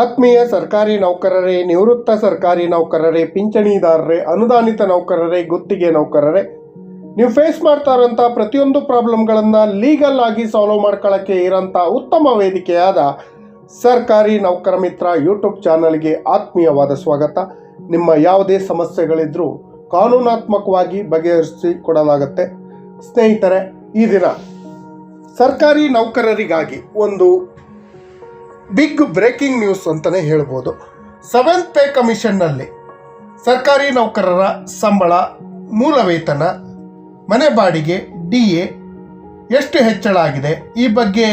ಆತ್ಮೀಯ ಸರ್ಕಾರಿ ನೌಕರರೇ, ನಿವೃತ್ತ ಸರ್ಕಾರಿ ನೌಕರರೇ, ಪಿಂಚಣಿದಾರರೇ, ಅನುದಾನಿತ ನೌಕರರೇ, ಗುತ್ತಿಗೆ ನೌಕರರೇ, ನೀವು ಫೇಸ್ ಮಾಡ್ತಾ ಇರೋಂಥ ಪ್ರತಿಯೊಂದು ಪ್ರಾಬ್ಲಮ್ಗಳನ್ನು ಲೀಗಲ್ ಆಗಿ ಸಾಲ್ವ್ ಮಾಡ್ಕೊಳ್ಳೋಕ್ಕೆ ಇರೋಂಥ ಉತ್ತಮ ವೇದಿಕೆಯಾದ ಸರ್ಕಾರಿ ನೌಕರ ಮಿತ್ರ ಯೂಟ್ಯೂಬ್ ಚಾನಲ್ಗೆ ಆತ್ಮೀಯವಾದ ಸ್ವಾಗತ. ನಿಮ್ಮ ಯಾವುದೇ ಸಮಸ್ಯೆಗಳಿದ್ರೂ ಕಾನೂನಾತ್ಮಕವಾಗಿ ಬಗೆಹರಿಸಿ ಕೊಡಲಾಗುತ್ತೆ. ಸ್ನೇಹಿತರೆ, ಈ ದಿನ ಸರ್ಕಾರಿ ನೌಕರರಿಗಾಗಿ ಒಂದು ಬಿಗ್ ಬ್ರೇಕಿಂಗ್ ನ್ಯೂಸ್ ಅಂತಲೇ ಹೇಳ್ಬೋದು. ಸೆವೆಂತ್ ಪೇ ಕಮಿಷನ್ನಲ್ಲಿ ಸರ್ಕಾರಿ ನೌಕರರ ಸಂಬಳ, ಮೂಲ ವೇತನ, ಮನೆ ಬಾಡಿಗೆ, ಡಿ ಎ ಎಷ್ಟು ಹೆಚ್ಚಳ ಆಗಿದೆ? ಈ ಬಗ್ಗೆ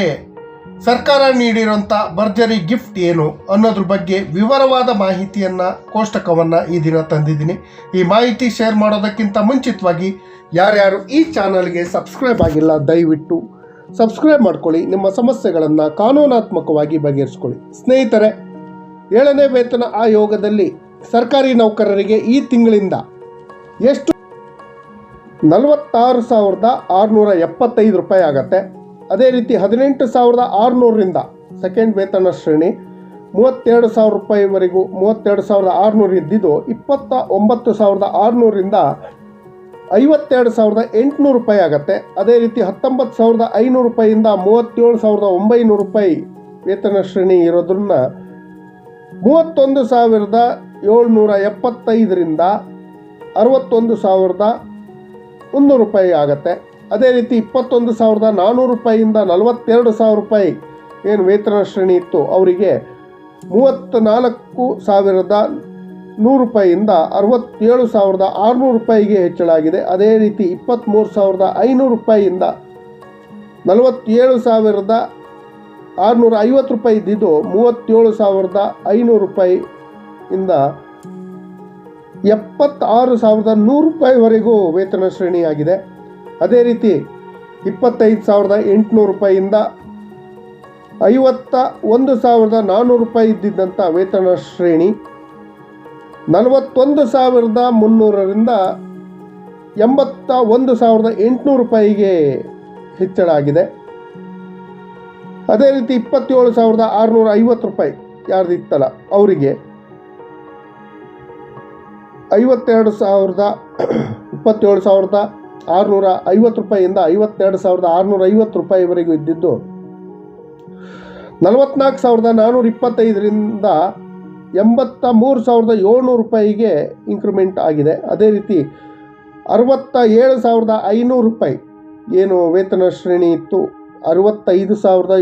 ಸರ್ಕಾರ ನೀಡಿರುವಂಥ ಭರ್ಜರಿ ಗಿಫ್ಟ್ ಏನು ಅನ್ನೋದ್ರ ಬಗ್ಗೆ ವಿವರವಾದ ಮಾಹಿತಿಯನ್ನು, ಕೋಷ್ಟಕವನ್ನು ಈ ದಿನ ತಂದಿದ್ದೀನಿ. ಈ ಮಾಹಿತಿ ಶೇರ್ ಮಾಡೋದಕ್ಕಿಂತ ಮುಂಚಿತವಾಗಿ ಯಾರ್ಯಾರು ಈ ಚಾನಲ್ಗೆ ಸಬ್ಸ್ಕ್ರೈಬ್ ಆಗಿಲ್ಲ, ದಯವಿಟ್ಟು ಸಬ್ಸ್ಕ್ರೈಬ್ ಮಾಡ್ಕೊಳ್ಳಿ. ನಿಮ್ಮ ಸಮಸ್ಯೆಗಳನ್ನು ಕಾನೂನಾತ್ಮಕವಾಗಿ ಬಗೆಹರಿಸ್ಕೊಳ್ಳಿ. ಸ್ನೇಹಿತರೆ, ಏಳನೇ ವೇತನ ಆಯೋಗದಲ್ಲಿ ಸರ್ಕಾರಿ ನೌಕರರಿಗೆ ಈ ತಿಂಗಳಿಂದ ಎಷ್ಟು? ನಲವತ್ತಾರು ಸಾವಿರದ ಆರುನೂರ ಎಪ್ಪತ್ತೈದು ರೂಪಾಯಿ ಆಗತ್ತೆ. ಅದೇ ರೀತಿ ಹದಿನೆಂಟು ಸಾವಿರದ ಆರುನೂರರಿಂದ ಸೆಕೆಂಡ್ ವೇತನ ಶ್ರೇಣಿ ಮೂವತ್ತೆರಡು ಸಾವಿರ ರೂಪಾಯಿವರೆಗೂ ಮೂವತ್ತೆರಡು ಸಾವಿರದ ಆರುನೂರು ಇದ್ದಿದ್ದು ಇಪ್ಪತ್ತ ಒಂಬತ್ತು ಸಾವಿರದ ಆರುನೂರಿಂದ ಐವತ್ತೆರಡು ಸಾವಿರದ ಎಂಟುನೂರು ರೂಪಾಯಿ ಆಗುತ್ತೆ. ಅದೇ ರೀತಿ ಹತ್ತೊಂಬತ್ತು ಸಾವಿರದ ಐನೂರು ರೂಪಾಯಿಯಿಂದ ಮೂವತ್ತೇಳು ಸಾವಿರದ ಒಂಬೈನೂರು ರೂಪಾಯಿ ವೇತನ ಶ್ರೇಣಿ ಇರೋದ್ರನ್ನ ಮೂವತ್ತೊಂದು ಸಾವಿರದ ಏಳ್ನೂರ ಎಪ್ಪತ್ತೈದರಿಂದ ಅರವತ್ತೊಂದು ಸಾವಿರದ ಮುನ್ನೂರು ರೂಪಾಯಿ ಆಗುತ್ತೆ. ಅದೇ ರೀತಿ ಇಪ್ಪತ್ತೊಂದು ಸಾವಿರದ ನಾನ್ನೂರು ರೂಪಾಯಿಯಿಂದ ನಲವತ್ತೆರಡು ಸಾವಿರ ರೂಪಾಯಿ ಏನು ವೇತನ ಶ್ರೇಣಿ ಇತ್ತು, ಅವರಿಗೆ ಮೂವತ್ತ್ನಾಲ್ಕು ಸಾವಿರದ ನೂರು ರೂಪಾಯಿಯಿಂದ ಅರವತ್ತೇಳು ಸಾವಿರದ ಆರುನೂರು ರೂಪಾಯಿಗೆ ಹೆಚ್ಚಳ ಆಗಿದೆ ಅದೇ ರೀತಿ ಇಪ್ಪತ್ತ್ಮೂರು ಸಾವಿರದ ಐನೂರು ರೂಪಾಯಿಯಿಂದ ನಲವತ್ತೇಳು ಸಾವಿರದ ಆರುನೂರ ಐವತ್ತು ರೂಪಾಯಿ ಇದ್ದಿದ್ದು ಮೂವತ್ತೇಳು ಸಾವಿರದ ಐನೂರು ರೂಪಾಯಿಯಿಂದ ಎಪ್ಪತ್ತಾರು ಸಾವಿರದ ನೂರು ರೂಪಾಯಿವರೆಗೂ ವೇತನ ಶ್ರೇಣಿಯಾಗಿದೆ. ಅದೇ ರೀತಿ ಇಪ್ಪತ್ತೈದು ಸಾವಿರದ ಎಂಟುನೂರು ರೂಪಾಯಿಯಿಂದ ಐವತ್ತ ಒಂದು ಸಾವಿರದ ನಾನ್ನೂರು ರೂಪಾಯಿ ಇದ್ದಿದ್ದಂಥ ವೇತನ ಶ್ರೇಣಿ ನಲವತ್ತೊಂದು ಸಾವಿರದ ಮುನ್ನೂರರಿಂದ ಎಂಬತ್ತ ಒಂದು ಸಾವಿರದ ಎಂಟುನೂರು ರೂಪಾಯಿಗೆ ಹೆಚ್ಚಳ ಆಗಿದೆ. ಅದೇ ರೀತಿ ಇಪ್ಪತ್ತೇಳು ಸಾವಿರದ ಆರುನೂರ ಐವತ್ತು ರೂಪಾಯಿ ಯಾರ್ದು ಇತ್ತಲ್ಲ, ಅವರಿಗೆ. ಐವತ್ತೆರಡು ಸಾವಿರದ ಇಪ್ಪತ್ತೇಳು ಸಾವಿರದ ಆರುನೂರ ಐವತ್ತು ರೂಪಾಯಿಯಿಂದ ಐವತ್ತೆರಡು ಸಾವಿರದ ಆರುನೂರ ಐವತ್ತು ರೂಪಾಯಿವರೆಗೂ ಇದ್ದಿದ್ದು, ನಲವತ್ನಾಲ್ಕು ಸಾವಿರದ ನಾನ್ನೂರ ಇಪ್ಪತ್ತೈದರಿಂದ ಎಂಬತ್ತ ಮೂರು ಸಾವಿರದ ಏಳ್ನೂರು ರೂಪಾಯಿಗೆ ಇನ್ಕ್ರಿಮೆಂಟ್ ಆಗಿದೆ. ಅದೇ ರೀತಿ ಅರವತ್ತ ಏಳು ಸಾವಿರದ ಐನೂರು ರೂಪಾಯಿ ಏನು ವೇತನ ಶ್ರೇಣಿ ಇತ್ತು. ಅರವತ್ತೈದು ಸಾವಿರದ,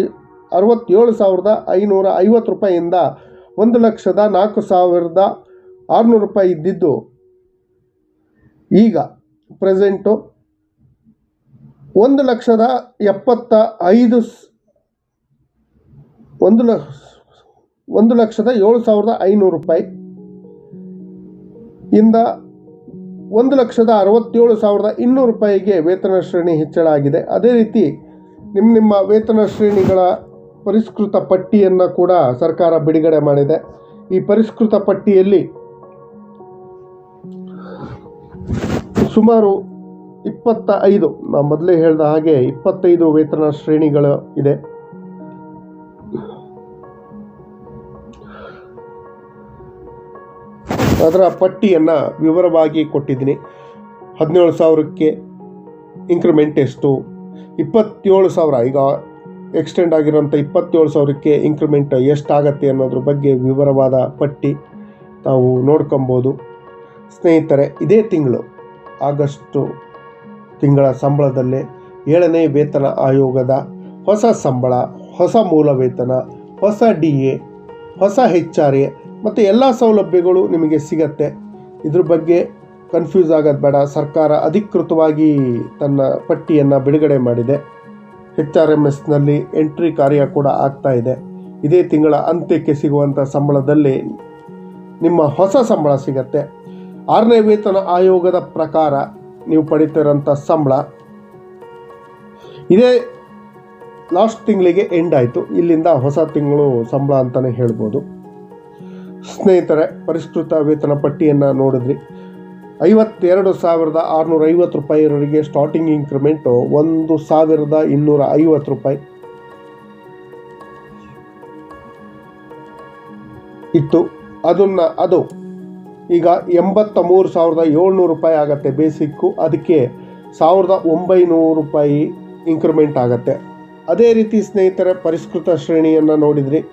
ಅರವತ್ತೇಳು ಸಾವಿರದ ಐನೂರ ಐವತ್ತು ರೂಪಾಯಿಯಿಂದ ಒಂದು ಲಕ್ಷದ ನಾಲ್ಕು ಸಾವಿರದ ಆರುನೂರು ರೂಪಾಯಿ ಇದ್ದಿದ್ದು. ಈಗ ಪ್ರೆಸೆಂಟು ಒಂದು ಲಕ್ಷದ ಎಪ್ಪತ್ತ ಐದು ಒಂದು ಲ ಒಂದು ಲಕ್ಷದ ಏಳು ಸಾವಿರದ ಐನೂರು ರೂಪಾಯಿ. ಇಂದ ಒಂದು ಲಕ್ಷದ ಅರವತ್ತೇಳು ಸಾವಿರದ ಇನ್ನೂರು ರೂಪಾಯಿಗೆ ವೇತನ ಶ್ರೇಣಿ ಹೆಚ್ಚಳ ಆಗಿದೆ. ಅದೇ ರೀತಿ ನಿಮ್ಮ ನಿಮ್ಮ ವೇತನ ಶ್ರೇಣಿಗಳ ಪರಿಷ್ಕೃತ ಪಟ್ಟಿಯನ್ನು ಕೂಡ ಸರ್ಕಾರ ಬಿಡುಗಡೆ ಮಾಡಿದೆ. ಈ ಪರಿಷ್ಕೃತ ಪಟ್ಟಿಯಲ್ಲಿ ಸುಮಾರು ಇಪ್ಪತ್ತ ಐದು ನಾ ಮೊದಲೇ ಹೇಳಿದ ಹಾಗೆ ಇಪ್ಪತ್ತೈದು ವೇತನ ಶ್ರೇಣಿಗಳು ಇದೆ. ಅದರ ಪಟ್ಟಿಯನ್ನು ವಿವರವಾಗಿ ಕೊಟ್ಟಿದ್ದೀನಿ. ಹದಿನೇಳು ಸಾವಿರಕ್ಕೆ ಇನ್ಕ್ರಿಮೆಂಟ್ ಎಷ್ಟು? ಇಪ್ಪತ್ತೇಳು ಸಾವಿರ, ಈಗ ಎಕ್ಸ್ಟೆಂಡ್ ಆಗಿರೋಂಥ ಇಪ್ಪತ್ತೇಳು ಸಾವಿರಕ್ಕೆ ಇನ್ಕ್ರಿಮೆಂಟ್ ಎಷ್ಟಾಗತ್ತೆ ಅನ್ನೋದ್ರ ಬಗ್ಗೆ ವಿವರವಾದ ಪಟ್ಟಿ ತಾವು ನೋಡ್ಕೊಬೋದು. ಸ್ನೇಹಿತರೆ, ಇದೇ ತಿಂಗಳು, ಆಗಸ್ಟು ತಿಂಗಳ ಸಂಬಳದಲ್ಲೇ ಏಳನೇ ವೇತನ ಆಯೋಗದ ಹೊಸ ಸಂಬಳ, ಹೊಸ ಮೂಲ ವೇತನ ಹೊಸ ಡಿ ಎ ಹೊಸ ಹೆಚ್ ಆರ್ ಎ ಮತ್ತು ಎಲ್ಲ ಸೌಲಭ್ಯಗಳು ನಿಮಗೆ ಸಿಗತ್ತೆ. ಇದ್ರ ಬಗ್ಗೆ ಕನ್ಫ್ಯೂಸ್ ಆಗೋದು ಬೇಡ. ಸರ್ಕಾರ ಅಧಿಕೃತವಾಗಿ ತನ್ನ ಪಟ್ಟಿಯನ್ನು ಬಿಡುಗಡೆ ಮಾಡಿದೆ. ಎಚ್ ಆರ್ ಎಂ ಎಸ್ನಲ್ಲಿ ಎಂಟ್ರಿ ಕಾರ್ಯ ಕೂಡ ಆಗ್ತಾ ಇದೆ. ಇದೇ ತಿಂಗಳ ಅಂತ್ಯಕ್ಕೆ ಸಿಗುವಂಥ ಸಂಬಳದಲ್ಲಿ ನಿಮ್ಮ ಹೊಸ ಸಂಬಳ ಸಿಗತ್ತೆ. ಆರನೇ ವೇತನ ಆಯೋಗದ ಪ್ರಕಾರ ನೀವು ಪಡಿತಿರೋಂಥ ಸಂಬಳ ಇದೇ ಲಾಸ್ಟ್ ತಿಂಗಳಿಗೆ ಎಂಡ್ ಆಯಿತು. ಇಲ್ಲಿಂದ ಹೊಸ ತಿಂಗಳು ಸಂಬಳ ಅಂತಲೇ ಹೇಳ್ಬೋದು. ಸ್ನೇಹಿತರೆ, ಪರಿಷ್ಕೃತ ವೇತನ ಪಟ್ಟಿಯನ್ನು ನೋಡಿದ್ರಿ. ಐವತ್ತೆರಡು ಸಾವಿರದ ಆರುನೂರ ಐವತ್ತು ರೂಪಾಯಿವರೆಗೆ ಸ್ಟಾರ್ಟಿಂಗ್ ಇನ್ಕ್ರಿಮೆಂಟು ಒಂದು ಸಾವಿರದ ಇನ್ನೂರ ಐವತ್ತು ರೂಪಾಯಿ. ಇತ್ತು. ಅದನ್ನು, ಅದು ಈಗ ಎಂಬತ್ತ ಮೂರು ಸಾವಿರದ ಏಳ್ನೂರು ರೂಪಾಯಿ ಆಗುತ್ತೆ ಬೇಸಿಕ್ಕು ಅದಕ್ಕೆ ಸಾವಿರದ ಒಂಬೈನೂರು ರೂಪಾಯಿ ಇನ್ಕ್ರಿಮೆಂಟ್ ಆಗುತ್ತೆ. ಅದೇ ರೀತಿ ಸ್ನೇಹಿತರೆ, ಪರಿಷ್ಕೃತ ಶ್ರೇಣಿಯನ್ನು ನೋಡಿದ್ರಿ.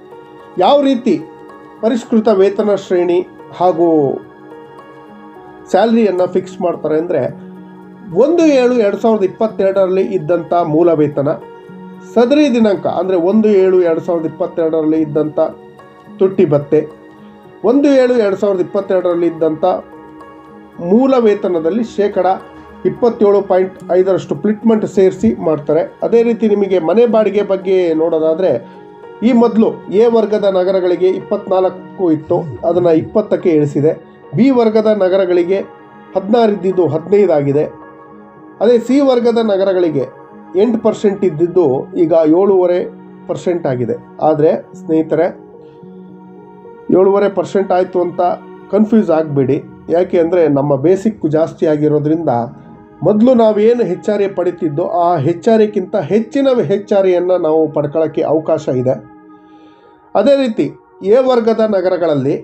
ಯಾವ ರೀತಿ? ಪರಿಷ್ಕೃತ ವೇತನ ಶ್ರೇಣಿ ಹಾಗೂ ಸ್ಯಾಲ್ರಿಯನ್ನು ಫಿಕ್ಸ್ ಮಾಡ್ತಾರೆ ಅಂದರೆ ಒಂದು ಏಳು ಎರಡು ಸಾವಿರದ ಇಪ್ಪತ್ತೆರಡರಲ್ಲಿ ಇದ್ದಂಥ ಮೂಲ ವೇತನ, ಸದರಿ ದಿನಾಂಕ ಅಂದರೆ ಒಂದು ಏಳು ಎರಡು ಸಾವಿರದ ಇಪ್ಪತ್ತೆರಡರಲ್ಲಿ ಇದ್ದಂಥ ತುಟ್ಟಿ ಭತ್ತೆ, ಒಂದು ಏಳು ಎರಡು ಸಾವಿರದ ಇಪ್ಪತ್ತೆರಡರಲ್ಲಿ ಇದ್ದಂಥ ಮೂಲ ವೇತನದಲ್ಲಿ ಶೇಕಡ ಇಪ್ಪತ್ತೇಳು ಪಾಯಿಂಟ್ ಐದರಷ್ಟು ಪ್ಲಿಟ್ಮೆಂಟ್ ಸೇರಿಸಿ ಮಾಡ್ತಾರೆ. ಅದೇ ರೀತಿ ನಿಮಗೆ ಮನೆ ಬಾಡಿಗೆ ಬಗ್ಗೆ ನೋಡೋದಾದರೆ ಈ ಮೊದಲು ಎ ವರ್ಗದ ನಗರಗಳಿಗೆ ಇಪ್ಪತ್ನಾಲ್ಕು ಇತ್ತು. ಅದನ್ನು ಇಪ್ಪತ್ತಕ್ಕೆ ಇಳಿಸಿದೆ. ಬಿ ವರ್ಗದ ನಗರಗಳಿಗೆ ಹದಿನಾರು ಇದ್ದಿದ್ದು ಹದಿನೈದಾಗಿದೆ. ಅದೇ ಸಿ ವರ್ಗದ ನಗರಗಳಿಗೆ ಎಂಟು ಪರ್ಸೆಂಟ್ ಇದ್ದಿದ್ದು ಈಗ ಏಳೂವರೆ ಪರ್ಸೆಂಟ್ ಆಗಿದೆ. ಆದರೆ ಸ್ನೇಹಿತರೆ, ಏಳೂವರೆ ಪರ್ಸೆಂಟ್ ಆಯಿತು ಅಂತ ಕನ್ಫ್ಯೂಸ್ ಆಗಬೇಡಿ. ಯಾಕೆ ಅಂದರೆ ನಮ್ಮ ಬೇಸಿಕ್ ಜಾಸ್ತಿ ಆಗಿರೋದ್ರಿಂದ ಮೊದಲು ನಾವೇನು ಹೆಚ್ಚಾರಿ ಪಡಿತಿದ್ದೋ ಆ ಹೆಚ್ಚಾರಿಕ್ಕಿಂತ ಹೆಚ್ಚಿನ ಹೆಚ್ಚಾರಿಯನ್ನು ನಾವು ಪಡ್ಕೊಳ್ಳೋಕ್ಕೆ ಅವಕಾಶ ಇದೆ. ಅದೇ ರೀತಿ ಎ ವರ್ಗದ ನಗರಗಳಲ್ಲಿ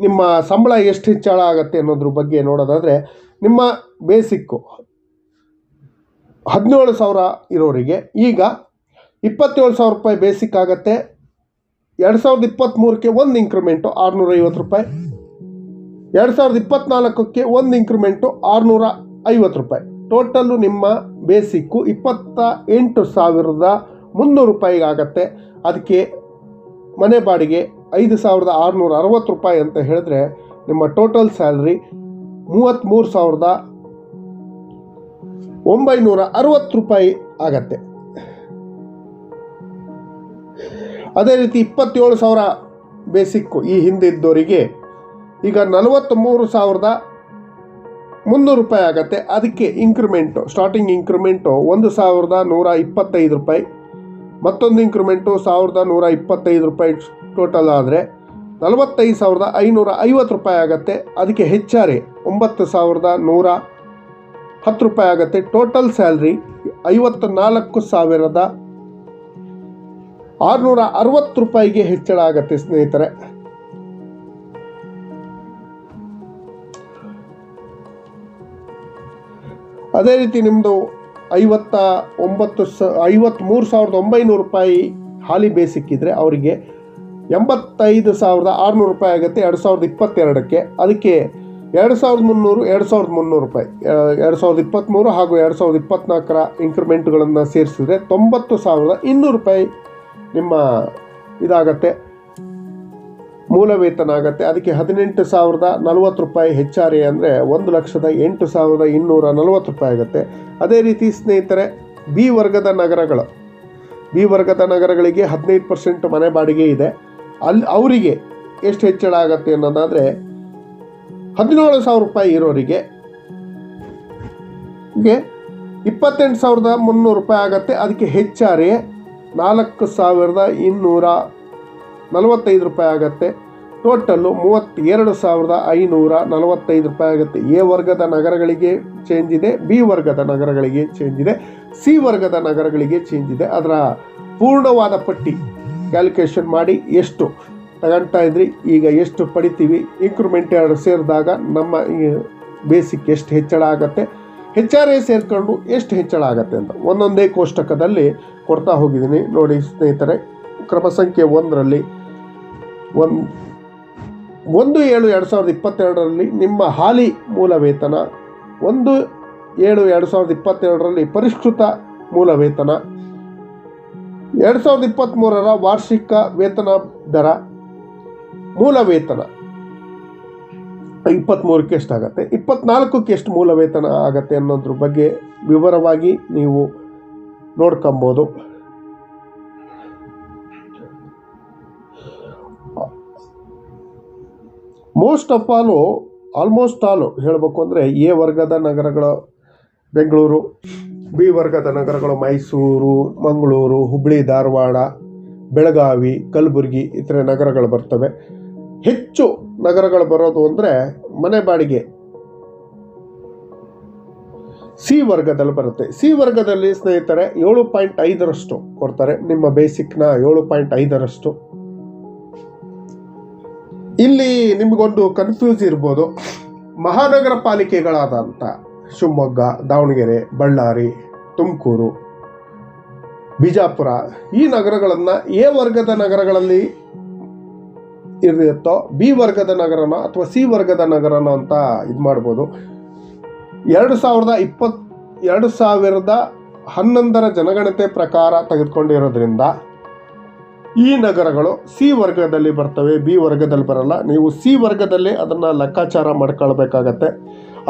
ನಿಮ್ಮ ಸಂಬಳ ಎಷ್ಟು ಹೆಚ್ಚಳ ಆಗುತ್ತೆ ಅನ್ನೋದ್ರ ಬಗ್ಗೆ ನೋಡೋದಾದರೆ ನಿಮ್ಮ ಬೇಸಿಕ್ಕು ಹದಿನೇಳು ಸಾವಿರ ಇರೋರಿಗೆ ಈಗ ಇಪ್ಪತ್ತೇಳು ಸಾವಿರ ರೂಪಾಯಿ ಬೇಸಿಕ್ ಆಗುತ್ತೆ. ಎರಡು ಸಾವಿರದ ಇಪ್ಪತ್ತ್ಮೂರಕ್ಕೆ ಒಂದು ಇಂಕ್ರಿಮೆಂಟು ಆರುನೂರೈವತ್ತು ರೂಪಾಯಿ. ಎರಡು ಸಾವಿರದ ಇಪ್ಪತ್ತ್ನಾಲ್ಕಕ್ಕೆ ಒಂದು ಇಂಕ್ರಿಮೆಂಟು ಆರುನೂರ ಐವತ್ತು ರೂಪಾಯಿ. ಟೋಟಲ್ಲು ನಿಮ್ಮ ಬೇಸಿಕ್ಕು ಇಪ್ಪತ್ತ ಎಂಟು ಸಾವಿರದ ಮುನ್ನೂರು ರೂಪಾಯಿಗಾಗತ್ತೆ. ಅದಕ್ಕೆ ಮನೆ ಬಾಡಿಗೆ ಐದು ಸಾವಿರದ ಆರುನೂರ ಅರವತ್ತು ರೂಪಾಯಿ ಅಂತ ಹೇಳಿದ್ರೆ ನಿಮ್ಮ ಟೋಟಲ್ ಸ್ಯಾಲ್ರಿ ಮೂವತ್ತ್ಮೂರು ಸಾವಿರದ ಒಂಬೈನೂರ ಅರವತ್ತು ರೂಪಾಯಿ ಆಗತ್ತೆ. ಅದೇ ರೀತಿ ಇಪ್ಪತ್ತೇಳು ಸಾವಿರ ಬೇಸಿಕ್ಕು ಈ ಹಿಂದೆ ಇದ್ದವರಿಗೆ ಈಗ ನಲವತ್ತ್ಮೂರು ಸಾವಿರದ ಮುನ್ನೂರು ರೂಪಾಯಿ ಆಗುತ್ತೆ. ಅದಕ್ಕೆ ಇಂಕ್ರಿಮೆಂಟು ಸ್ಟಾರ್ಟಿಂಗ್ ಇಂಕ್ರಿಮೆಂಟು ಒಂದು ಸಾವಿರದ ನೂರ ಇಪ್ಪತ್ತೈದು ರೂಪಾಯಿ. ಮತ್ತೊಂದು ಇನ್ಕ್ರಿಮೆಂಟು ಸಾವಿರದ ನೂರ ಇಪ್ಪತ್ತೈದು ರೂಪಾಯಿ ಟೋಟಲ್ ಆದರೆ ನಲವತ್ತೈದು ಸಾವಿರದ ಐನೂರ ಐವತ್ತು ರೂಪಾಯಿ ಆಗುತ್ತೆ. ಅದಕ್ಕೆ ಹೆಚ್ಚಾರೆ ಒಂಬತ್ತು ಸಾವಿರದ ನೂರ ಹತ್ತು ರೂಪಾಯಿ ಆಗುತ್ತೆ ಟೋಟಲ್ ಸ್ಯಾಲ್ರಿ ಐವತ್ತು ನಾಲ್ಕು ಸಾವಿರದ ಆರುನೂರ ಅರವತ್ತು ರೂಪಾಯಿಗೆ ಹೆಚ್ಚಳ ಆಗತ್ತೆ ಸ್ನೇಹಿತರೆ. ಅದೇ ರೀತಿ ನಿಮ್ಮದು ಐವತ್ತ ಒಂಬತ್ತು ಸ ಐವತ್ತ್ಮೂರು ಸಾವಿರದ ಒಂಬೈನೂರು ರೂಪಾಯಿ ಹಾಲಿ ಬೇಸಿಕ್ಕಿದ್ರೆ ಅವರಿಗೆ ಎಂಬತ್ತೈದು ಸಾವಿರದ ಆರುನೂರು ರೂಪಾಯಿ ಆಗುತ್ತೆ, ಎರಡು ಸಾವಿರದ ಇಪ್ಪತ್ತೆರಡಕ್ಕೆ. ಅದಕ್ಕೆ ಎರಡು ಸಾವಿರದ ಮುನ್ನೂರು, ಎರಡು ಸಾವಿರದ ಮುನ್ನೂರು ರೂಪಾಯಿ. ಎರಡು ಸಾವಿರದ ಇಪ್ಪತ್ತ್ಮೂರು ಹಾಗೂ ಎರಡು ಸಾವಿರದ ಇಪ್ಪತ್ತ್ನಾಲ್ಕರ ಇಂಕ್ರಿಮೆಂಟ್ಗಳನ್ನು ಸೇರಿಸಿದ್ರೆ ತೊಂಬತ್ತು ಸಾವಿರದ ಇನ್ನೂರು ರೂಪಾಯಿ ನಿಮ್ಮ ಇದಾಗತ್ತೆ. ಮೂಲ ವೇತನ ಆಗುತ್ತೆ ಅದಕ್ಕೆ ಹದಿನೆಂಟು ಸಾವಿರದ ನಲವತ್ತು ರೂಪಾಯಿ ಹೆಚ್ಚಾರಿ ಅಂದರೆ ಒಂದು ಲಕ್ಷದ ಎಂಟು ಸಾವಿರದ ಇನ್ನೂರ ನಲವತ್ತು ರೂಪಾಯಿ ಆಗುತ್ತೆ. ಅದೇ ರೀತಿ ಸ್ನೇಹಿತರೆ, ಬಿ ವರ್ಗದ ನಗರಗಳು. ಬಿ ವರ್ಗದ ನಗರಗಳಿಗೆ ಹದಿನೈದು ಪರ್ಸೆಂಟ್ ಮನೆ ಬಾಡಿಗೆ ಇದೆ. ಅಲ್ಲಿ ಅವರಿಗೆ ಎಷ್ಟು ಹೆಚ್ಚಳ ಆಗುತ್ತೆ ಅನ್ನೋದಾದರೆ ಹದಿನೇಳು ಸಾವಿರ ರೂಪಾಯಿ ಇರೋರಿಗೆ ಇಪ್ಪತ್ತೆಂಟು ಸಾವಿರದ ಮುನ್ನೂರು ರೂಪಾಯಿ ಆಗುತ್ತೆ. ಅದಕ್ಕೆ ಹೆಚ್ಚಾರಿ ನಾಲ್ಕು ಸಾವಿರದ ಇನ್ನೂರ ನಲವತ್ತೈದು ರೂಪಾಯಿ ಆಗುತ್ತೆ. ಟೋಟಲ್ಲು ಮೂವತ್ತೆರಡು ಸಾವಿರದ ಐನೂರ ನಲವತ್ತೈದು ರೂಪಾಯಿ ಆಗುತ್ತೆ. ಎ ವರ್ಗದ ನಗರಗಳಿಗೆ ಚೇಂಜ್ ಇದೆ, ಬಿ ವರ್ಗದ ನಗರಗಳಿಗೆ ಚೇಂಜ್ ಇದೆ, ಸಿ ವರ್ಗದ ನಗರಗಳಿಗೆ ಚೇಂಜ್ ಇದೆ. ಅದರ ಪೂರ್ಣವಾದ ಪಟ್ಟಿ ಕ್ಯಾಲ್ಕುಲೇಷನ್ ಮಾಡಿ ಎಷ್ಟು ತಗೊಳ್ತಾ ಇದ್ರಿ, ಈಗ ಎಷ್ಟು ಪಡಿತೀವಿ ಇಂಕ್ರಿಮೆಂಟ್ ಎರಡು ಸೇರಿದಾಗ ನಮ್ಮ ಬೇಸಿಕ್ ಎಷ್ಟು ಹೆಚ್ಚಳ ಆಗುತ್ತೆ, ಹೆಚ್ಚಾರೇ ಸೇರಿಕೊಂಡು ಎಷ್ಟು ಹೆಚ್ಚಳ ಆಗುತ್ತೆ ಅಂತ ಒಂದೊಂದೇ ಕೋಷ್ಟಕದಲ್ಲಿ ಕೊಡ್ತಾ ಹೋಗಿದ್ದೀನಿ. ನೋಡಿ ಸ್ನೇಹಿತರೆ, ಕ್ರಮ ಸಂಖ್ಯೆ ಒಂದರಲ್ಲಿ ಒಂದು ಒಂದು ಏಳು ಎರಡು ಸಾವಿರದ ಇಪ್ಪತ್ತೆರಡರಲ್ಲಿ ನಿಮ್ಮ ಹಾಲಿ ಮೂಲ ವೇತನ, ಒಂದು ಏಳು ಎರಡು ಸಾವಿರದ ಇಪ್ಪತ್ತೆರಡರಲ್ಲಿ ಪರಿಷ್ಕೃತ ಮೂಲ ವೇತನ, ಎರಡು ಸಾವಿರದ ಇಪ್ಪತ್ತ್ಮೂರರ ವಾರ್ಷಿಕ ವೇತನ ದರ, ಮೂಲ ವೇತನ. ಇಪ್ಪತ್ತ್ಮೂರಕ್ಕೆ ಎಷ್ಟಾಗತ್ತೆ? ಇಪ್ಪತ್ನಾಲ್ಕಕ್ಕೆ ಎಷ್ಟು ಮೂಲ ವೇತನ ಆಗತ್ತೆ ಅನ್ನೋದ್ರ ಬಗ್ಗೆ ವಿವರವಾಗಿ ನೀವು ನೋಡ್ಕೊಬೋದು. Most of all almost all ಹೇಳಬೇಕು ಅಂದರೆ ಎ ವರ್ಗದ ನಗರಗಳು ಬೆಂಗಳೂರು, ಬಿ ವರ್ಗದ ನಗರಗಳು ಮೈಸೂರು, ಮಂಗಳೂರು ಹುಬ್ಬಳ್ಳಿ ಧಾರವಾಡ, ಬೆಳಗಾವಿ, ಕಲಬುರಗಿ ಇತರೆ ನಗರಗಳು ಬರ್ತವೆ. ಹೆಚ್ಚು ನಗರಗಳು ಬರೋದು ಅಂದರೆ ಮನೆ ಬಾಡಿಗೆ. ಸಿ ವರ್ಗದಲ್ಲಿ ಬರುತ್ತೆ. ಸಿ ವರ್ಗದಲ್ಲಿ ಸ್ನೇಹಿತರೆ ಏಳು ಪಾಯಿಂಟ್ ಐದರಷ್ಟು ಕೊಡ್ತಾರೆ. ನಿಮ್ಮ ಬೇಸಿಕ್ನ ಏಳು ಪಾಯಿಂಟ್ ಐದರಷ್ಟು. ಇಲ್ಲಿ ನಿಮಗೊಂದು ಕನ್ಫ್ಯೂಸ್ ಇರ್ಬೋದು. ಮಹಾನಗರ ಪಾಲಿಕೆಗಳಾದಂಥ ಶಿವಮೊಗ್ಗ, ದಾವಣಗೆರೆ, ಬಳ್ಳಾರಿ, ತುಮಕೂರು, ಬಿಜಾಪುರ ಈ ನಗರಗಳನ್ನು ಎ ವರ್ಗದ ನಗರಗಳಲ್ಲಿ ಇರುತ್ತೋ, ಬಿ ವರ್ಗದ ನಗರನ ಅಥವಾ ಸಿ ವರ್ಗದ ನಗರನ ಅಂತ ಇದು ಮಾಡ್ಬೋದು. ಎರಡು ಸಾವಿರದ ಇಪ್ಪತ್ತು ಎರಡು ಸಾವಿರದ ಹನ್ನೊಂದರ ಜನಗಣತೆ ಪ್ರಕಾರ ತೆಗೆದುಕೊಂಡಿರೋದ್ರಿಂದ ಈ ನಗರಗಳು ಸಿ ವರ್ಗದಲ್ಲಿ ಬರ್ತವೆ, ಬಿ ವರ್ಗದಲ್ಲಿ ಬರಲ್ಲ. ನೀವು ಸಿ ವರ್ಗದಲ್ಲಿ ಅದನ್ನು ಲೆಕ್ಕಾಚಾರ ಮಾಡ್ಕೊಳ್ಬೇಕಾಗತ್ತೆ.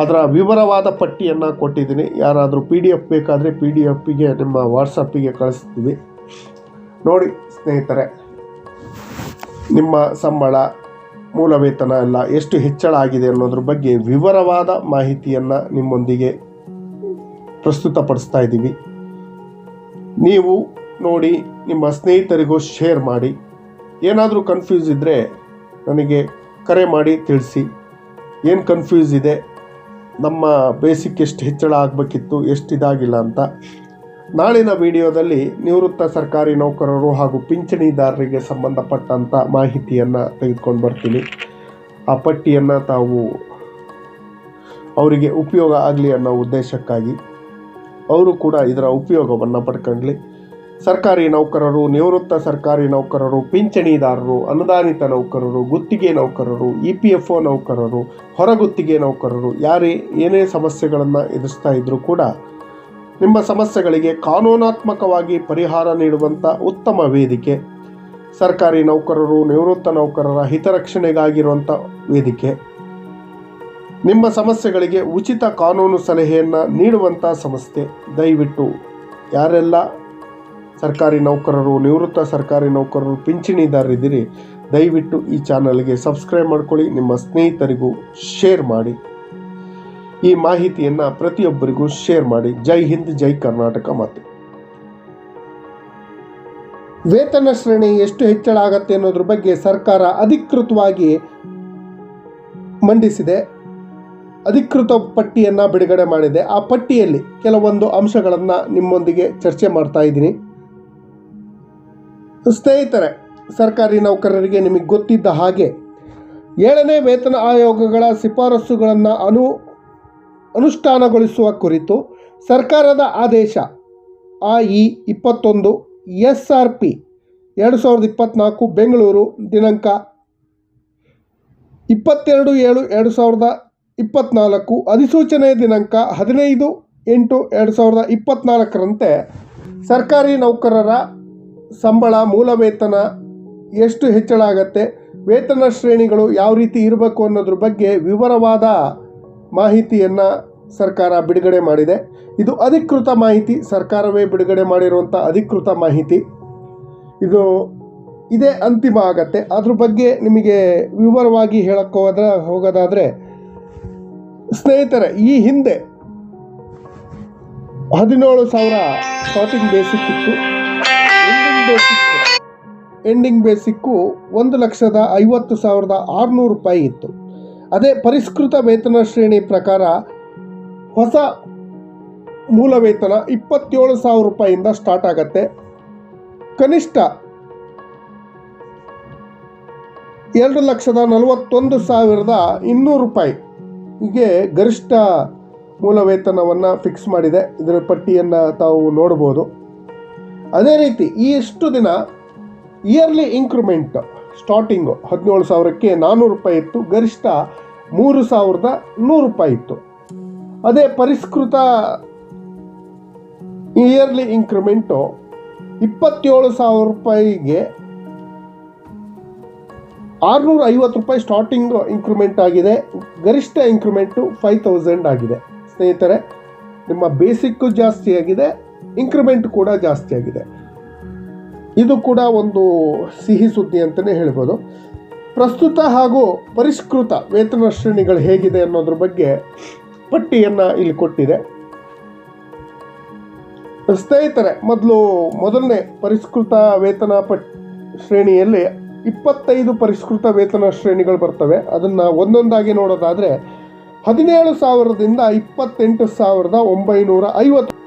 ಅದರ ವಿವರವಾದ ಪಟ್ಟಿಯನ್ನು ಕೊಟ್ಟಿದ್ದೀನಿ. ಯಾರಾದರೂ ಪಿ ಡಿ ಎಫ್ ಬೇಕಾದರೆ ಪಿ ಡಿ ಎಫ್ಗೆ ನಿಮ್ಮ ವಾಟ್ಸಪ್ಪಿಗೆ ಕಳಿಸ್ತೀವಿ. ನೋಡಿ ಸ್ನೇಹಿತರೆ, ನಿಮ್ಮ ಸಂಬಳ ಮೂಲ ವೇತನ ಎಲ್ಲ ಎಷ್ಟು ಹೆಚ್ಚಳ ಆಗಿದೆ ಅನ್ನೋದ್ರ ಬಗ್ಗೆ ವಿವರವಾದ ಮಾಹಿತಿಯನ್ನು ನಿಮ್ಮೊಂದಿಗೆ ಪ್ರಸ್ತುತಪಡಿಸ್ತಾ ಇದ್ದೀವಿ. ನೀವು ನೋಡಿ ನಿಮ್ಮ ಸ್ನೇಹಿತರಿಗೂ ಶೇರ್ ಮಾಡಿ. ಏನಾದರೂ ಕನ್ಫ್ಯೂಸ್ ಇದ್ದರೆ ನನಗೆ ಕರೆ ಮಾಡಿ ತಿಳಿಸಿ. ಏನು ಕನ್ಫ್ಯೂಸ್ ಇದೆ? ನಮ್ಮ ಬೇಸಿಕ್ ಎಷ್ಟು ಹೆಚ್ಚಳ ಆಗಬೇಕಿತ್ತು, ಎಷ್ಟು ಇದಾಗಿಲ್ಲ ಅಂತ. ನಾಳಿನ ವಿಡಿಯೋದಲ್ಲಿ ನಿವೃತ್ತ ಸರ್ಕಾರಿ ನೌಕರರು ಹಾಗೂ ಪಿಂಚಣಿದಾರರಿಗೆ ಸಂಬಂಧಪಟ್ಟಂಥ ಮಾಹಿತಿಯನ್ನು ತೆಗೆದುಕೊಂಡು ಬರ್ತೀನಿ. ಆ ಪಟ್ಟಿಯನ್ನು ತಾವು ಅವರಿಗೆ ಉಪಯೋಗ ಆಗಲಿ ಅನ್ನೋ ಉದ್ದೇಶಕ್ಕಾಗಿ. ಅವರು ಕೂಡ ಇದರ ಉಪಯೋಗವನ್ನು ಪಡ್ಕೊಂಡ್ಲಿ. ಸರ್ಕಾರಿ ನೌಕರರು, ನಿವೃತ್ತ ಸರ್ಕಾರಿ ನೌಕರರು, ಪಿಂಚಣಿದಾರರು, ಅನುದಾನಿತ ನೌಕರರು, ಗುತ್ತಿಗೆ ನೌಕರರು, ಇ ಪಿ ಎಫ್ ಒ ನೌಕರರು, ಹೊರಗುತ್ತಿಗೆ ನೌಕರರು ಯಾರೇ ಏನೇ ಸಮಸ್ಯೆಗಳನ್ನು ಎದುರಿಸ್ತಾ ಇದ್ದರೂ ಕೂಡ ನಿಮ್ಮ ಸಮಸ್ಯೆಗಳಿಗೆ ಕಾನೂನಾತ್ಮಕವಾಗಿ ಪರಿಹಾರ ನೀಡುವಂಥ ಉತ್ತಮ ವೇದಿಕೆ. ಸರ್ಕಾರಿ ನೌಕರರು, ನಿವೃತ್ತ ನೌಕರರ ಹಿತರಕ್ಷಣೆಗಾಗಿರುವಂಥ ವೇದಿಕೆ. ನಿಮ್ಮ ಸಮಸ್ಯೆಗಳಿಗೆ ಉಚಿತ ಕಾನೂನು ಸಲಹೆಯನ್ನು ನೀಡುವಂಥ ಸಂಸ್ಥೆ. ದಯವಿಟ್ಟು ಯಾರೆಲ್ಲ ಸರ್ಕಾರಿ ನೌಕರರು, ನಿವೃತ್ತ ಸರ್ಕಾರಿ ನೌಕರರು, ಪಿಂಚಣಿದಾರರಿದ್ದೀರಿ. ದಯವಿಟ್ಟು ಈ ಚಾನಲ್ಗೆ ಸಬ್ಸ್ಕ್ರೈಬ್ ಮಾಡ್ಕೊಳ್ಳಿ, ನಿಮ್ಮ ಸ್ನೇಹಿತರಿಗೂ ಶೇರ್ ಮಾಡಿ. ಈ ಮಾಹಿತಿಯನ್ನು ಪ್ರತಿಯೊಬ್ಬರಿಗೂ ಶೇರ್ ಮಾಡಿ. ಜೈ ಹಿಂದ್, ಜೈ ಕರ್ನಾಟಕ ಮಾತು. ವೇತನ ಶ್ರೇಣಿ ಎಷ್ಟು ಹೆಚ್ಚಳ ಆಗತ್ತೆ ಅನ್ನೋದ್ರ ಬಗ್ಗೆ ಸರ್ಕಾರ ಅಧಿಕೃತವಾಗಿ ಮಂಡಿಸಿದೆ. ಅಧಿಕೃತ ಪಟ್ಟಿಯನ್ನು ಬಿಡುಗಡೆ ಮಾಡಿದೆ. ಆ ಪಟ್ಟಿಯಲ್ಲಿ ಕೆಲವೊಂದು ಅಂಶಗಳನ್ನು ನಿಮ್ಮೊಂದಿಗೆ ಚರ್ಚೆ ಮಾಡ್ತಾ ಇದ್ದೀನಿ. ಸ್ನೇಹಿತರೆ, ಸರ್ಕಾರಿ ನೌಕರರಿಗೆ ನಿಮಗೆ ಗೊತ್ತಿದ್ದ ಹಾಗೆ ಏಳನೇ ವೇತನ ಆಯೋಗಗಳ ಶಿಫಾರಸುಗಳನ್ನು ಅನು, ಅನುಷ್ಠಾನಗೊಳಿಸುವ ಕುರಿತು ಸರ್ಕಾರದ ಆದೇಶ. ಆ ಇ ಇಪ್ಪತ್ತೊಂದು ಎಸ್ ಆರ್ ಪಿ ಎರಡು ಸಾವಿರದ ಇಪ್ಪತ್ತ್ನಾಲ್ಕು ಬೆಂಗಳೂರು, ದಿನಾಂಕ ಇಪ್ಪತ್ತೆರಡು ಏಳು ಎರಡು ಸಾವಿರದ ಇಪ್ಪತ್ತ್ನಾಲ್ಕು ಅಧಿಸೂಚನೆ ದಿನಾಂಕ ಹದಿನೈದು ಎಂಟು ಎರಡು ಸಾವಿರದ ಇಪ್ಪತ್ತ್ನಾಲ್ಕರಂತೆ ಸರ್ಕಾರಿ ನೌಕರರ ಸಂಬಳ ಮೂಲ ವೇತನ ಎಷ್ಟು ಹೆಚ್ಚಳ ಆಗತ್ತೆ, ವೇತನ ಶ್ರೇಣಿಗಳು ಯಾವ ರೀತಿ ಇರಬೇಕು ಅನ್ನೋದ್ರ ಬಗ್ಗೆ ವಿವರವಾದ ಮಾಹಿತಿಯನ್ನು ಸರ್ಕಾರ ಬಿಡುಗಡೆ ಮಾಡಿದೆ. ಇದು ಅಧಿಕೃತ ಮಾಹಿತಿ, ಸರ್ಕಾರವೇ ಬಿಡುಗಡೆ ಮಾಡಿರುವಂಥ ಅಧಿಕೃತ ಮಾಹಿತಿ. ಇದು ಇದೇ ಅಂತಿಮ ಆಗತ್ತೆ. ಅದ್ರ ಬಗ್ಗೆ ನಿಮಗೆ ವಿವರವಾಗಿ ಹೇಳಕ್ಕೆ ಹೋದ್ರೆ, ಹೋಗೋದಾದರೆ, ಸ್ನೇಹಿತರೆ, ಈ ಹಿಂದೆ ಹದಿನೇಳು ಸಾವಿರ ಸ್ಟಾರ್ಟಿಂಗ್ ಬೇಸಿಕ್ ಇತ್ತು. ಬೇಸಿಕ್ ಎಂಡಿಂಗ್ ಬೇಸಿಕ್ಕು ಒಂದು ಲಕ್ಷದ ಐವತ್ತು ಸಾವಿರದ ಆರುನೂರು ರೂಪಾಯಿ ಇತ್ತು. ಅದೇ ಪರಿಷ್ಕೃತ ವೇತನ ಶ್ರೇಣಿ ಪ್ರಕಾರ ಹೊಸ ಮೂಲ ವೇತನ ಇಪ್ಪತ್ತೇಳು ಸಾವಿರ ರೂಪಾಯಿಯಿಂದ ಸ್ಟಾರ್ಟ್ ಆಗತ್ತೆ. ಕನಿಷ್ಠ ಎರಡು ಲಕ್ಷದ ನಲವತ್ತೊಂದು ಸಾವಿರದ ಇನ್ನೂರು ರೂಪಾಯಿ ಹೀಗೆ ಗರಿಷ್ಠ ಮೂಲ ವೇತನವನ್ನು ಫಿಕ್ಸ್ ಮಾಡಿದೆ. ಇದರ ಪಟ್ಟಿಯನ್ನು ತಾವು ನೋಡ್ಬೋದು. ಅದೇ ರೀತಿ ಈ ಎಷ್ಟು ದಿನ ಇಯರ್ಲಿ ಇನ್ಕ್ರಿಮೆಂಟ್ ಸ್ಟಾರ್ಟಿಂಗು ಹದಿನೇಳು ಸಾವಿರಕ್ಕೆ ನಾನ್ನೂರು ರೂಪಾಯಿ ಇತ್ತು, ಗರಿಷ್ಠ ಮೂರು ಸಾವಿರದ ನೂರು ರೂಪಾಯಿ ಇತ್ತು. ಅದೇ ಪರಿಷ್ಕೃತ ಇಯರ್ಲಿ ಇನ್ಕ್ರಿಮೆಂಟು ಇಪ್ಪತ್ತೇಳು ಸಾವಿರ ರೂಪಾಯಿಗೆ ಆರುನೂರ ಐವತ್ತು ರೂಪಾಯಿ ಸ್ಟಾರ್ಟಿಂಗ್ ಇನ್ಕ್ರಿಮೆಂಟ್ ಆಗಿದೆ, ಗರಿಷ್ಠ ಇನ್ಕ್ರಿಮೆಂಟು ಫೈವ್ ತೌಸಂಡ್ ಆಗಿದೆ. ಸ್ನೇಹಿತರೆ, ನಿಮ್ಮ ಬೇಸಿಕ್ಕು ಜಾಸ್ತಿ ಆಗಿದೆ. ಇಂಕ್ರಿಮೆಂಟ್ ಕೂಡ ಜಾಸ್ತಿ ಆಗಿದೆ. ಇದು ಕೂಡ ಒಂದು ಸಿಹಿ ಸುದ್ದಿ ಅಂತಲೇ ಹೇಳ್ಬೋದು. ಪ್ರಸ್ತುತ ಹಾಗೂ ಪರಿಷ್ಕೃತ ವೇತನ ಶ್ರೇಣಿಗಳು ಹೇಗಿದೆ ಅನ್ನೋದ್ರ ಬಗ್ಗೆ ಪಟ್ಟಿಯನ್ನು ಇಲ್ಲಿ ಕೊಟ್ಟಿದೆ. ಸ್ನೇಹಿತರೆ, ಮೊದಲು ಮೊದಲನೇ ಪರಿಷ್ಕೃತ ವೇತನ ಪಟ್, ಶ್ರೇಣಿಯಲ್ಲಿ ಇಪ್ಪತ್ತೈದು ಪರಿಷ್ಕೃತ ವೇತನ ಶ್ರೇಣಿಗಳು ಬರ್ತವೆ. ಅದನ್ನು ಒಂದೊಂದಾಗಿ ನೋಡೋದಾದರೆ, ಹದಿನೇಳು ಸಾವಿರದಿಂದ ಇಪ್ಪತ್ತೆಂಟು ಸಾವಿರದ ಒಂಬೈನೂರ ಐವತ್ತು